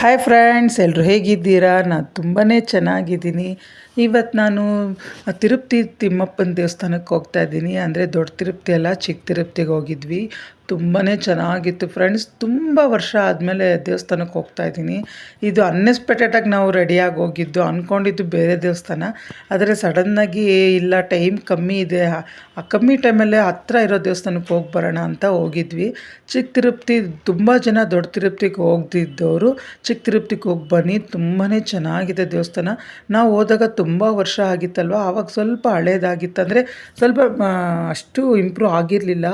Hi friends ಎಲ್ಲರೂ ಹೇಗಿದ್ದೀರಾ? ನಾನು ತುಂಬಾ ಚೆನ್ನಾಗಿದ್ದೀನಿ. ಇವತ್ತು ನಾನು ತಿರುಪತಿ ತಿಮ್ಮಪ್ಪನ ದೇವಸ್ಥಾನಕ್ಕೆ ಹೋಗ್ತಾ ಇದ್ದೀನಿ. ಅಂದರೆ ದೊಡ್ಡ ತಿರುಪತಿ ಅಲ್ಲ, ಚಿಕ್ಕ ತಿರುಪ್ತಿಗೆ ಹೋಗಿದ್ವಿ. ತುಂಬಾ ಚೆನ್ನಾಗಿತ್ತು ಫ್ರೆಂಡ್ಸ್. ತುಂಬ ವರ್ಷ ಆದಮೇಲೆ ದೇವಸ್ಥಾನಕ್ಕೆ ಹೋಗ್ತಾ ಇದ್ದೀನಿ. ಇದು ಅನ್ಎಕ್ಸ್ಪೆಕ್ಟೆಡಾಗಿ ನಾವು ರೆಡಿಯಾಗಿ ಹೋಗಿದ್ದು ಅಂದ್ಕೊಂಡಿದ್ದು ಬೇರೆ ದೇವಸ್ಥಾನ. ಆದರೆ ಸಡನ್ನಾಗಿ ಇಲ್ಲ ಟೈಮ್ ಕಮ್ಮಿ ಇದೆ. ಆ ಕಮ್ಮಿ ಟೈಮಲ್ಲೇ ಹತ್ರ ಇರೋ ದೇವಸ್ಥಾನಕ್ಕೆ ಹೋಗಿ ಬರೋಣ ಅಂತ ಹೋಗಿದ್ವಿ. ಚಿಕ್ಕ ತಿರುಪತಿ, ತುಂಬ ಜನ ದೊಡ್ಡ ತಿರುಪ್ತಿಗೆ ಹೋಗ್ದಿದ್ದವರು. ಚಿಕ್ಕ ತಿರುಪ್ತಿಗೆ ಹೋಗಿ ಬನ್ನಿ. ತುಂಬಾ ಚೆನ್ನಾಗಿದೆ ದೇವಸ್ಥಾನ. ನಾವು ಹೋದಾಗ ತುಂಬ ವರ್ಷ ಆಗಿತ್ತಲ್ವ? ಆವಾಗ ಸ್ವಲ್ಪ ಹಳೇದಾಗಿತ್ತು. ಅಂದರೆ ಸ್ವಲ್ಪ ಅಷ್ಟು ಇಂಪ್ರೂವ್ ಆಗಿರಲಿಲ್ಲ.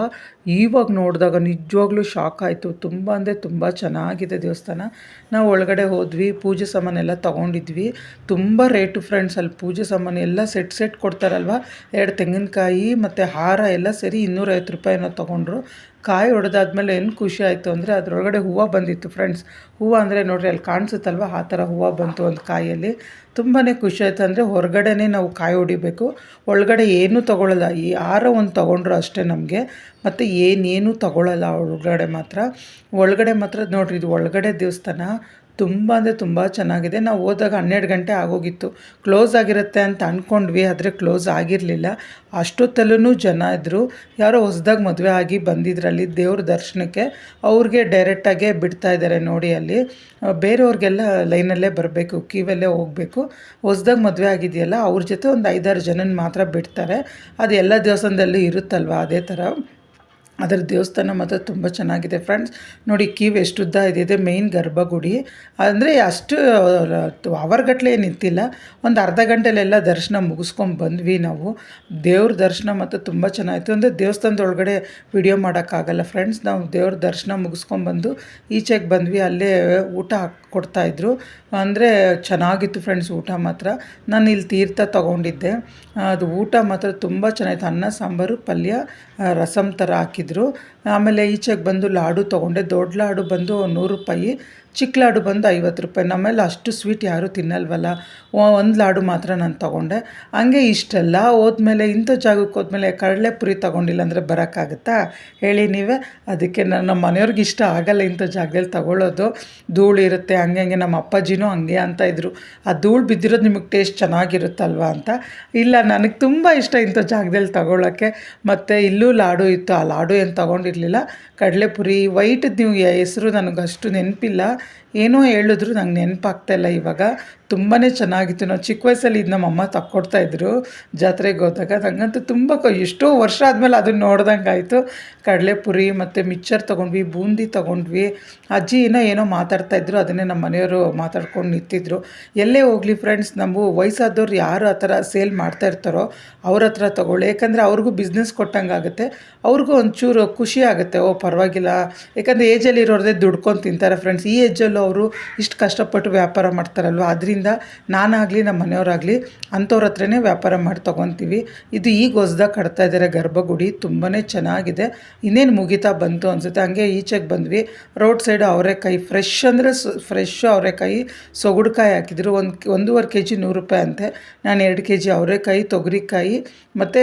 ಇವಾಗ ನೋಡಿದಾಗ ನಿಜವಾಗ್ಲೂ ಶಾಕ್ ಆಯಿತು. ತುಂಬ ಅಂದರೆ ತುಂಬ ಚೆನ್ನಾಗಿದೆ ದೇವಸ್ಥಾನ. ನಾವು ಒಳಗಡೆ ಹೋದ್ವಿ, ಪೂಜೆ ಸಾಮಾನೆಲ್ಲ ತೊಗೊಂಡಿದ್ವಿ. ತುಂಬ ರೇಟು ಫ್ರೆಂಡ್ಸ್ ಅಲ್ಲಿ ಪೂಜೆ ಸಾಮಾನು ಎಲ್ಲ ಸೆಟ್ ಸೆಟ್ ಕೊಡ್ತಾರಲ್ವ? ಎರಡು ತೆಂಗಿನಕಾಯಿ ಮತ್ತು ಹಾರ ಎಲ್ಲ ಸೇರಿ ಇನ್ನೂರೈವತ್ತು ರೂಪಾಯಿನೋ ತೊಗೊಂಡ್ರು. ಕಾಯಿ ಹೊಡೆದಾದ್ಮೇಲೆ ಏನು ಖುಷಿ ಆಯಿತು ಅಂದರೆ ಅದರೊಳಗಡೆ ಹೂವು ಬಂದಿತ್ತು ಫ್ರೆಂಡ್ಸ್ ಹೂವು ಅಂದರೆ ನೋಡಿರಿ ಅಲ್ಲಿ ಕಾಣಿಸುತ್ತಲ್ವ? ಆ ಥರ ಹೂವು ಬಂತು ಒಂದು ಕಾಯಲ್ಲಿ. ತುಂಬಾ ಖುಷಿ ಆಯಿತು ಅಂದರೆ ಹೊರಗಡೆನೇ ನಾವು ಕಾಯಿ ಹೊಡಿಬೇಕು. ಒಳಗಡೆ ಏನೂ ತೊಗೊಳ್ಳಲ್ಲ ಈ ಆರ ಒಂದು ತೊಗೊಂಡ್ರು ಅಷ್ಟೇ ನಮಗೆ. ಮತ್ತು ಏನೇನು ತೊಗೊಳ್ಳಲ್ಲ ಒಳಗಡೆ ಮಾತ್ರ. ಒಳಗಡೆ ಮಾತ್ರ ನೋಡಿರಿ, ಇದು ಒಳಗಡೆ ದೇವಸ್ಥಾನ ತುಂಬ ಅಂದರೆ ತುಂಬ ಚೆನ್ನಾಗಿದೆ. ನಾವು ಹೋದಾಗ ಹನ್ನೆರಡು ಗಂಟೆ ಆಗೋಗಿತ್ತು. ಕ್ಲೋಸ್ ಆಗಿರುತ್ತೆ ಅಂತ ಅಂದ್ಕೊಂಡ್ವಿ ಆದರೆ ಕ್ಲೋಸ್ ಆಗಿರಲಿಲ್ಲ. ಅಷ್ಟೊತ್ತಲ್ಲೂ ಜನ ಇದ್ದರು ಯಾರೋ ಹೊಸ್ದಾಗಿ ಮದುವೆ ಆಗಿ ಬಂದಿದ್ರಲ್ಲಿ ದೇವ್ರ ದರ್ಶನಕ್ಕೆ. ಅವ್ರಿಗೆ ಡೈರೆಕ್ಟಾಗೆ ಬಿಡ್ತಾ ಇದ್ದಾರೆ ನೋಡಿ ಅಲ್ಲಿ. ಬೇರೆಯವ್ರಿಗೆಲ್ಲ ಲೈನಲ್ಲೇ ಬರಬೇಕು ಕ್ಯೂವಲ್ಲೇ ಹೋಗಬೇಕು. ಹೊಸ್ದಾಗಿ ಮದುವೆ ಆಗಿದೆಯಲ್ಲ, ಅವ್ರ ಜೊತೆ ಒಂದು ಐದಾರು ಜನನ ಮಾತ್ರ ಬಿಡ್ತಾರೆ. ಅದು ಎಲ್ಲ ದೇವಸ್ಥಾನದಲ್ಲೂ ಇರುತ್ತಲ್ವ ಅದೇ ಥರ ಅದರ ದೇವಸ್ಥಾನ ಮಾತ್ರ ತುಂಬ ಚೆನ್ನಾಗಿದೆ ಫ್ರೆಂಡ್ಸ್ ನೋಡಿ, ಕೀವ್ ಎಷ್ಟು ಉದ್ದ ಇದೆ ಮೇಯ್ನ್ ಗರ್ಭಗುಡಿ. ಅಂದರೆ ಅಷ್ಟು ಅವರ್ಗಟ್ಲೆ ನಿಂತಿಲ್ಲ. ಒಂದು ಅರ್ಧ ಗಂಟೆಲೆಲ್ಲ ದರ್ಶನ ಮುಗಿಸ್ಕೊಂಡು ಬಂದ್ವಿ ನಾವು. ದೇವ್ರ ದರ್ಶನ ಮಾತ್ರ ತುಂಬ ಚೆನ್ನಾಗಿತ್ತು. ಅಂದರೆ ದೇವಸ್ಥಾನದೊಳಗಡೆ ವಿಡಿಯೋ ಮಾಡೋಕ್ಕಾಗಲ್ಲ ಫ್ರೆಂಡ್ಸ್ ನಾವು ದೇವ್ರ ದರ್ಶನ ಮುಗಿಸ್ಕೊಂಡ್ಬಂದು ಈಚೆಗೆ ಬಂದ್ವಿ. ಅಲ್ಲೇ ಊಟ ಕೊಡ್ತಾಯಿದ್ರು ಅಂದರೆ ಚೆನ್ನಾಗಿತ್ತು ಫ್ರೆಂಡ್ಸ್ ಊಟ ಮಾತ್ರ. ನಾನು ಇಲ್ಲಿ ತೀರ್ಥ ತೊಗೊಂಡಿದ್ದೆ. ಅದು ಊಟ ಮಾತ್ರ ತುಂಬ ಚೆನ್ನಾಗಿತ್ತು. ಅನ್ನ, ಸಾಂಬಾರು, ಪಲ್ಯ ರಸಮ್ ಥರ ಹಾಕಿದ್ರು. ಆಮೇಲೆ ಈಚೆಗೆ ಬಂದು ಲಾಡು ತೊಗೊಂಡೆ. ದೊಡ್ಡ ಲಾಡು ಬಂದು ನೂರು ರೂಪಾಯಿ. ಚಿಕ್ಕ ಲಾಡು ಬಂದು ಐವತ್ತು ರೂಪಾಯಿ. ನಮ್ಮಲ್ಲಿ ಅಷ್ಟು ಸ್ವೀಟ್ ಯಾರೂ ತಿನ್ನಲ್ವಲ್ಲ. ಒಂದು ಲಾಡು ಮಾತ್ರ ನಾನು ತೊಗೊಂಡೆ. ಹಂಗೆ ಇಷ್ಟೆಲ್ಲ ಹೋದ್ಮೇಲೆ, ಇಂಥ ಜಾಗಕ್ಕೆ ಹೋದ್ಮೇಲೆ ಕಡಲೆಪುರಿ ತೊಗೊಂಡಿಲ್ಲ ಅಂದರೆ ಬರೋಕ್ಕಾಗುತ್ತಾ? ಹೇಳಿ ನೀವೇ. ಅದಕ್ಕೆ ನಾನು ನಮ್ಮ ಮನೆಯವ್ರಿಗೆ ಇಷ್ಟ ಆಗಲ್ಲ ಇಂಥ ಜಾಗದಲ್ಲಿ ತಗೊಳ್ಳೋದು ಧೂಳು ಇರುತ್ತೆ, ಹಂಗೆ ಹಂಗೆ ನಮ್ಮ ಅಪ್ಪಾಜಿನೂ ಹಂಗೆ ಅಂತ ಇದ್ದರು ಆ ಧೂಳು ಬಿದ್ದಿರೋದು ನಿಮಗೆ ಟೇಸ್ಟ್ ಚೆನ್ನಾಗಿರುತ್ತಲ್ವ ಅಂತ. ಇಲ್ಲ, ನನಗೆ ತುಂಬ ಇಷ್ಟ ಇಂಥ ಜಾಗದಲ್ಲಿ ತಗೊಳ್ಳೋಕ್ಕೆ ಮತ್ತು ಇಲ್ಲೂ ಲಾಡು ಇತ್ತು. ಆ ಲಾಡು ಏನು ತೊಗೊಂಡಿರಲಿಲ್ಲ. ಕಡಲೆಪುರಿ ವೈಟ್ ನೀವು ಹೆಸರು ನನಗೆ ಅಷ್ಟು ನೆನಪಿಲ್ಲ. ಏನೋ ಹೇಳಿದ್ರು ನಂಗೆ ನೆನಪಾಗ್ತಾಯಿಲ್ಲ ಇವಾಗ. ತುಂಬಾ ಚೆನ್ನಾಗಿತ್ತು. ನಾವು ಚಿಕ್ಕ ವಯಸ್ಸಲ್ಲಿ ಇದು ನಮ್ಮ ಅಮ್ಮ ತಕ್ಕೊಡ್ತಾಯಿದ್ರು ಜಾತ್ರೆಗೆ ಹೋದಾಗ. ಹಂಗಂತೂ ತುಂಬ ಕ, ಎಷ್ಟೋ ವರ್ಷ ಆದಮೇಲೆ ಅದನ್ನು ನೋಡ್ದಂಗೆ ಆಯಿತು. ಕಡಲೆಪುರಿ ಮತ್ತು ಮಿಕ್ಚರ್ ತೊಗೊಂಡ್ವಿ, ಬೂಂದಿ ತೊಗೊಂಡ್ವಿ. ಅಜ್ಜಿ ಏನೋ ಏನೋ ಮಾತಾಡ್ತಾಯಿದ್ರು ಅದನ್ನೇ ನಮ್ಮ ಮನೆಯವರು ಮಾತಾಡ್ಕೊಂಡು ನಿಂತಿದ್ರು. ಎಲ್ಲೇ ಹೋಗಲಿ ಫ್ರೆಂಡ್ಸ್ ನಾವು ವಯಸ್ಸಾದವ್ರು ಯಾರು ಆ ಥರ ಸೇಲ್ ಮಾಡ್ತಾ ಇರ್ತಾರೋ ಅವ್ರ ಹತ್ರ ತೊಗೊಳ್ಳಿ. ಯಾಕಂದರೆ ಅವ್ರಿಗೂ ಬಿಸ್ನೆಸ್ ಕೊಟ್ಟಂಗೆ ಆಗುತ್ತೆ. ಅವ್ರಿಗೂ ಒಂಚೂರು ಖುಷಿ ಆಗುತ್ತೆ. ಓ, ಪರವಾಗಿಲ್ಲ. ಯಾಕಂದರೆ ಏಜಲ್ಲಿ ಇರೋರದೇ ದುಡ್ಕೊಂಡು ತಿಂತಾರೆ ಫ್ರೆಂಡ್ಸ್ ಈ ಏಜಲ್ಲೂ ಅವರು ಇಷ್ಟು ಕಷ್ಟಪಟ್ಟು ವ್ಯಾಪಾರ ಮಾಡ್ತಾರಲ್ವ? ಅದರಿಂದ ನಾನಾಗಲಿ ನಮ್ಮ ಮನೆಯವರಾಗಲಿ ಅಂಥವ್ರ ಹತ್ರನೇ ವ್ಯಾಪಾರ ಮಾಡಿ ತೊಗೊತೀವಿ. ಇದು ಈಗ ಹೊಸ್ದಾಗ ಕಟ್ತಾ ಇದ್ದಾರೆ ಗರ್ಭಗುಡಿ ತುಂಬಾ ಚೆನ್ನಾಗಿದೆ. ಇನ್ನೇನು ಮುಗಿತಾ ಬಂತು ಅನಿಸುತ್ತೆ. ಹಂಗೆ ಈಚೆಗೆ ಬಂದ್ವಿ. ರೋಡ್ ಸೈಡ್ ಅವರೆಕಾಯಿ, ಫ್ರೆಶ್ ಅಂದರೆ ಫ್ರೆಶ್ ಅವರೆಕಾಯಿ ಸೊಗುಡ್ಕಾಯಿ ಹಾಕಿದ್ರು. ಒಂದು ಒಂದೂವರೆ ಕೆ ಜಿ ನೂರು ರೂಪಾಯಿ ಅಂತೆ. ನಾನು ಎರಡು ಕೆ ಜಿ ಅವರೆಕಾಯಿ, ತೊಗರಿಕಾಯಿ, ಮತ್ತು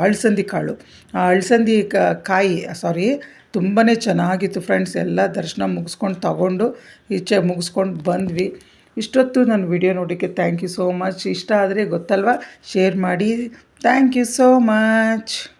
ಅಳಸಂದಿ ಕಾಳು. ಆ ಅಳಸಂದಿ ಕಾಯಿ, ಸಾರಿ ತುಂಬಾ ಚೆನ್ನಾಗಿತ್ತು ಫ್ರೆಂಡ್ಸ್. ಎಲ್ಲ ದರ್ಶನ ಮುಗಿಸ್ಕೊಂಡು ತಗೊಂಡು ಈಚೆ ಮುಗಿಸ್ಕೊಂಡು ಬಂದ್ವಿ. ಇಷ್ಟೊತ್ತು ನನ್ನ ವಿಡಿಯೋ ನೋಡೋಕ್ಕೆ ಥ್ಯಾಂಕ್ ಯು ಸೋ ಮಚ್ ಇಷ್ಟ ಆದರೆ ಗೊತ್ತಲ್ವ? ಶೇರ್ ಮಾಡಿ. Thank you so much